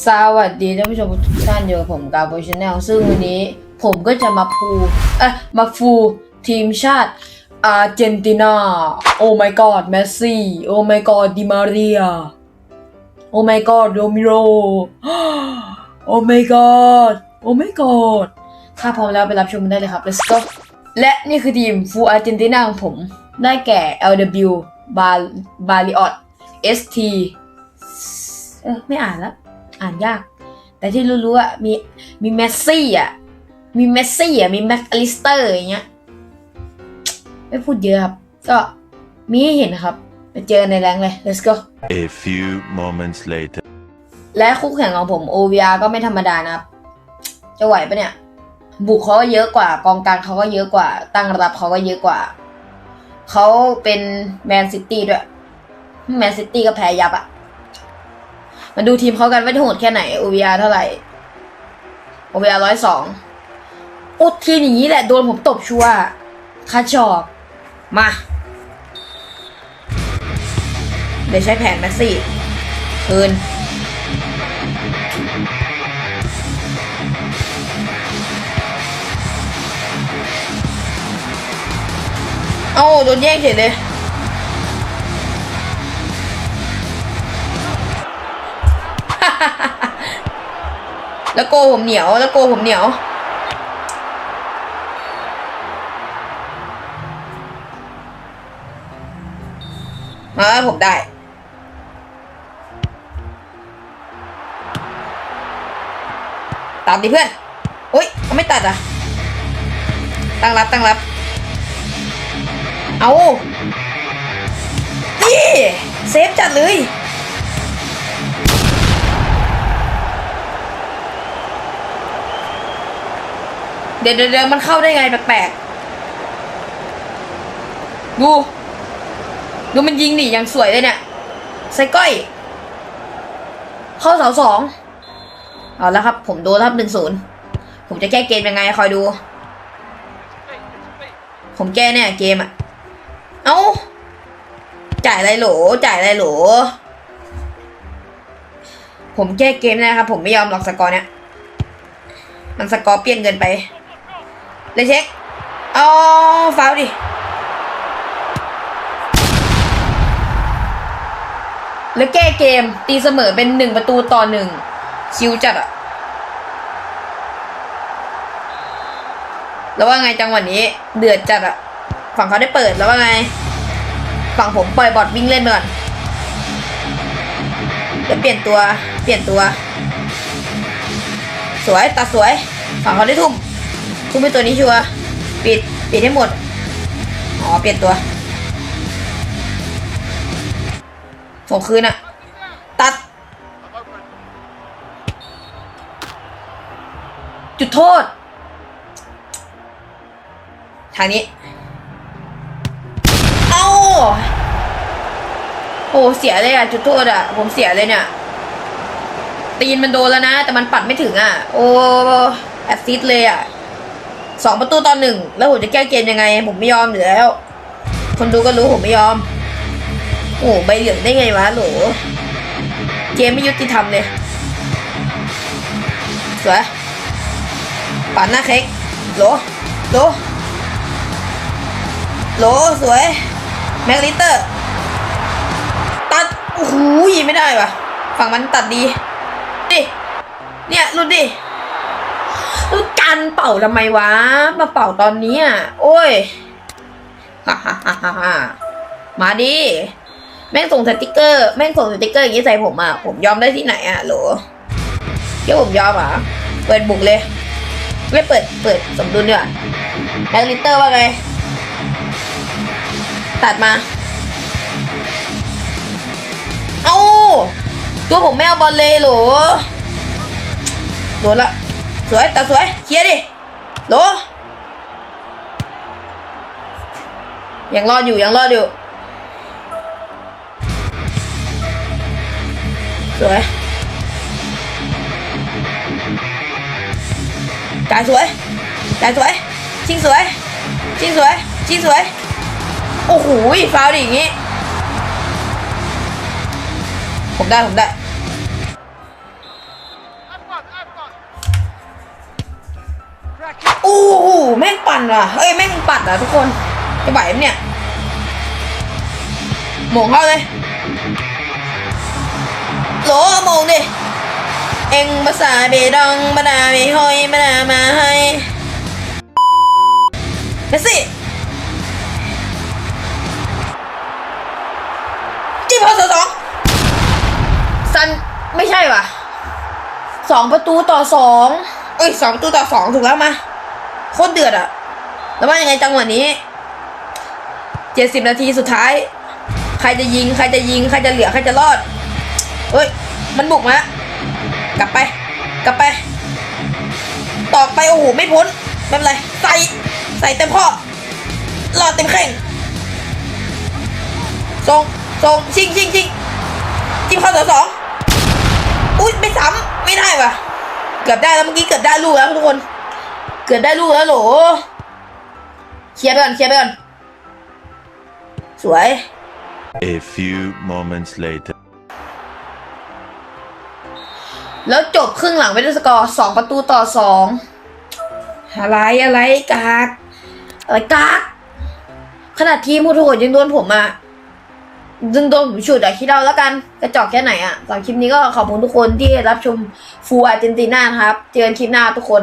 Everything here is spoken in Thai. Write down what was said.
สวัสดีท่านผู้ชมทุกท่านอยู่กับผมกาโบชแนลซึ่งวันนี้ผมก็จะมาพูเอะมาฟูทีมชาติอาร์เจนตินา โอ้ my god เมสซี่ โอ้ my god ดิมาเรีย โอ้ my god โรมิโร โอ้ my god โอ้ my god ถ้าพร้อมแล้วไปรับชมกันได้เลยครับ let's go และนี่คือทีมฟูอาร์เจนตินาของผม ได้แก่ LW บาบาลิออต ST เออไม่อ่านแล้ว อ่านยาก แต่ที่รู้ๆอะมีมีเมสซี่อะมีเมสซี่อะมีแม็กอลิสเตอร์อย่างเงี้ยไม่พูดเยอะครับ ก็มีให้เห็นนะครับ ไปเจอในแรงเลย let's go A few moments later. และคู่แข่งของผม OVR ก็ไม่ธรรมดานะครับ จะไหวปะเนี่ย บุกเขาก็เยอะกว่า กองกลางเขาก็เยอะกว่า ตั้งรับเขาก็เยอะกว่า เขาเป็นแมนซิตี้ด้วย แมนซิตี้ก็แพ้ยับอะ มาดูทีมเขากันว่าจะโหดแค่ไหน OVR เท่าไหร่ OVR ร้อยสองโอ้ทีมอย่างนี้แหละ โดนผมตบชัวร์คาชอกมา เดี๋ยวใช้แผนแมสซี่คืนเอ้โดนแย่งเฉยเลย แล้วโกผมเหนียว แล้วโกผมเหนียว มาผมได้ ตัดดิเพื่อนโอ๊ยเขาไม่ตัดอะ ตั้งรับตั้งรับ เอานี่เซฟจัดเลย เดี๋ยวเดี๋ยวมันเข้าได้ไงแปลกๆ ดู ดูมันยิงดิยังสวยเลยเนี่ย ใส่ก้อย เข้าเสาสอง เอาแล้วครับ ผมโดนครับหนึ่งศูนย์ ผมจะแก้เกมยังไงคอยดู ผมแก้เนี่ยเกมอะเอ้า จ่ายอะไรโหล จ่ายอะไรโหล ผมแก้เกมนะครับ ผมไม่ยอมหลอกสกอร์เนี่ย มันสกอร์เปลี่ยนเกินไป เลยเช็ค เอาฟาวดิ แล้วแก้เกมตีเสมอเป็นหนึ่งประตูต่อหนึ่งชิวจัดอะแล้วว่าไงจังหวะนี้ เดือดจัดอะฝั่งเขาได้เปิดแล้วว่าไง ฝั่งผมปล่อยบอดวิ่งเล่นไปก่อนเดี๋ยวเปลี่ยนตัว เปลี่ยนตัว สวยตัดสวย ฝั่งเขาได้ทุ่ม ทุ่มไปตัวนี้ชัวปิดปิดให้หมด อ๋อ เปลี่ยนตัวส่งคืนอะตัด จุดโทษ ทางนี้ เอ้าโอ้เสียเลยอะจุดโทษอะผมเสียเลยเนี่ยตีนมันโดนแล้วนะ แต่มันปัดไม่ถึงอะโอ้แอสซิสต์เลยอะ สองประตูต่อหนึ่งแล้วผมจะแก้เกมยังไง ผมไม่ยอมอยู่แล้ว คนดูก็รู้ผมไม่ยอม โอ้ใบเหลืองได้ไงวะโหลเกมไม่ยุติธรรมเลยสวยปัดหน้าเค้กโหลโหลโหลสวย แม็กลิเตอร์ ตัดโอ้โหยิงไม่ได้วะฝั่งมันตัดดีดิเนี่ยรุดดิันเป่าทำไมวะ มาเป่าตอนนี้อะโอ้ยฮ่าฮ่าฮ่าฮ่ามาดิ แม่งส่งสติกเกอร์ แม่งส่งสติกเกอร์อย่างนี้ใส่ผมอะ ผมยอมได้ที่ไหนอะโหลเกี่ยวผมยอมอะ เปิดบุกเลย ไม่เปิด เปิดสมดุลดีกว่าแม็กลิเตอร์ว่าไง ตัดมา เอ้าตัวผมไม่เอาบอลเลยโหลโดนละ สวยตาสวยเคลียร์ดิโลยังรอดอยู่ยังรอดอยู่ สวยจ่ายสวยจ่ายสวยชิงสวยชิงสวยชิงสวย โอ้โหฟาวดิอย่างงี้ ผมได้ ผมได้ แม่งปั่นว่ะเอ้ยแม่งปัดอะทุกคนจะไหวไหมเนี่ยหมงเข้าเลยโหลหมงดิเอ็งภาษาเบดองบาดาเบหอยบาดามาให้เมสซี่จิ้มพอสองซันไม่ใช่ว่ะสองประตูต่อสองเอ้ยสองประตูต่อสองถูกแล้วมา โคตรเดือดอะแล้วว่ายังไงจังหวะนี้เจ็ดสิบนาทีสุดท้าย ใครจะยิง ใครจะยิง ใครจะเหลือ ใครจะรอดเอ้ย มันบุกมา กลับไป กลับไปตอกไป โอ้โห ไม่พ้น ไม่เป็นไร ใส่ ใส่เต็มข้อรอดเต็มแข้งส่งส่งชิงชิงชิงจิ้มข้าเสาสองอุ้ยไม่ซ้ำไม่ได้ว่ะ เกือบได้แล้วเมื่อกี้เกือบได้ลูกแล้วทุกคน เกือบได้ลูกแล้วโหลเคลียร์ไปก่อนเคลียร์ไปก่อน สวย A few moments later. แล้วจบครึ่งหลังไปด้วยสกอร์สองประตูต่อสองอะไรอะไรกากอะไรกากขนาดทีมผู้ถูกยังโดนผมอะยังโดนผมฉุดอะคิดเอาแล้วกัน กระจอกแค่ไหนอะสำหรับคลิปนี้ก็ขอบคุณทุกคนที่รับชมฟูอาร์เจนตินานะครับ เจอกันคลิปหน้าทุกคน